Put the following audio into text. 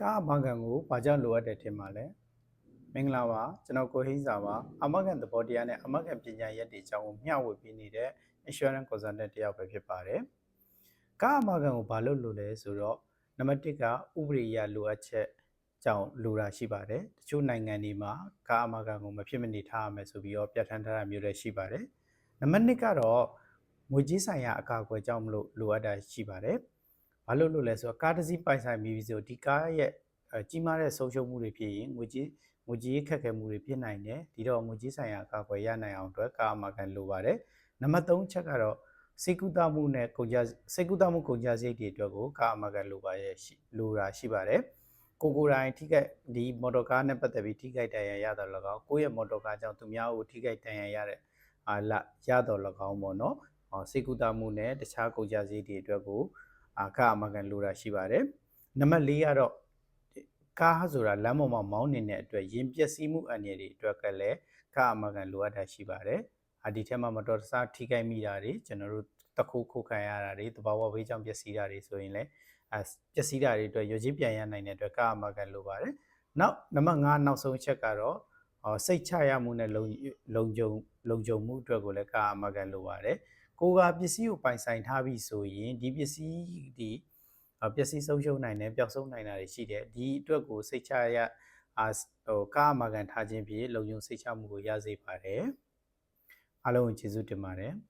ကားအမကန်ကိုဘာကြောင့်လိုအပ်တယ်ထင်ပါလဲမင်္ဂလာပါကျွန်တော်ကိုဟိန်းစာပါအမကန်သဘောတရားနဲ့အမကန်ပညာရက်တွေအကြောင်းကိုမျှဝေပေးနေတဲ့ insurance consultant တယောက်ပဲဖြစ်ပါတယ်ကားအမကန်ကိုဘာလို့လိုလဲဆိုတော့နံပါတ်1ကဥပဒေအရလိုအပ်ချက်ကြောင့်လိုတာရှိပါတယ်တချို့နိုင်ငံတွေမှာကားအမကန်ကိုမဖြစ်မနေထားရမယ်ဆိုပြီးတော့ပြဋ္ဌာန်းထားတာမျိုးလည်းရှိပါတယ်နံပါတ်2ကတော့ငွေကြေးဆိုင်ရာအကာအကွယ်ကြောင့်မလို့လိုအပ်တာရှိပါတယ် ဘာလို့လို့လဲဆိုတော့ကားတစ်စီးပိုင်ဆိုင်ပြီးပြီဆိုဒီကားရဲ့အဲကြီးမားတဲ့ဆုံးရှုံးမှုတွေဖြစ်ရင်ငွေကြေးငွေကြေးခက်ခဲမှုတွေဖြစ်နိုင်တယ်ဒီတော့ငွေကြေးဆိုင်ရာအကာအကွယ်ရနိုင်အောင်အတွက်ကားအမကန်လိုပါတယ်နံပါတ်3ချက်ကတော့စေကုသမှုနဲ့ကုန်ကြစေကုသမှုကုန်ကြစရိတ်တွေအတွက်ကိုကားအမကန်လိုပါရဲ့ရှိလိုတာရှိပါတယ်ကိုကိုယ်တိုင်ထိခိုက်ဒီမော်တော်ကားနဲ့ပတ်သက်ပြီးထိခိုက်ဒဏ်ရာရတော့လကောက်ကိုယ့်ရဲ့မော်တော်ကားကြောင့်သူများကိုထိခိုက်ဒဏ်ရာရတဲ့အာလာရတော့လကောက်ပေါ့နော်ဟောစေကုသမှုနဲ့တခြားကုန်ကြစရိတ်တွေအတွက်ကို အခအမကန်လိုတာရှိပါတယ်နံပါတ်၄ကတော့ကားဆိုတာလမ်းပေါ်မှာမောင်းနေတဲ့အတွက်ရင်ပျက်စီးမှုအန္တရာယ်တွေအတွက်ကလည်းကားအမကန်လိုအပ်တာရှိပါတယ်အဒီထဲမှာမတော်တဆထိခိုက်မိတာတွေကျွန်တော်တို့တခုခုခံရတာတွေတဘာဝဘေးကြောင့်ပျက်စီးတာတွေဆိုရင်လည်းအပျက်စီးတာတွေအတွက်ရွေးချပြန်ရနိုင်တဲ့အတွက်ကားအမကန်လိုပါတယ်နောက်နံပါတ်5နောက်ဆုံးချက်ကတော့ဟောစိတ်ချရမှုနဲ့လုံလုံခြုံလုံခြုံမှုအတွက်ကိုလည်းကားအမကန်လိုပါတယ် ကိုကပစ္စည်းကိုပိုင်ဆိုင်ထားပြီဆိုရင်ဒီပစ္စည်းဒီပျက်စီးဆုံးရှုံးနိုင်တယ်ပျောက်ဆုံးနိုင်တာတွေရှိတယ်ဒီအတွက်ကိုစိတ်ချရအာဟိုကားအမကန်ထားခြင်းဖြင့်လုံခြုံစိတ်ချမှုကိုရစေပါတယ်အားလုံးကိုကျေးဇူးတင်ပါတယ်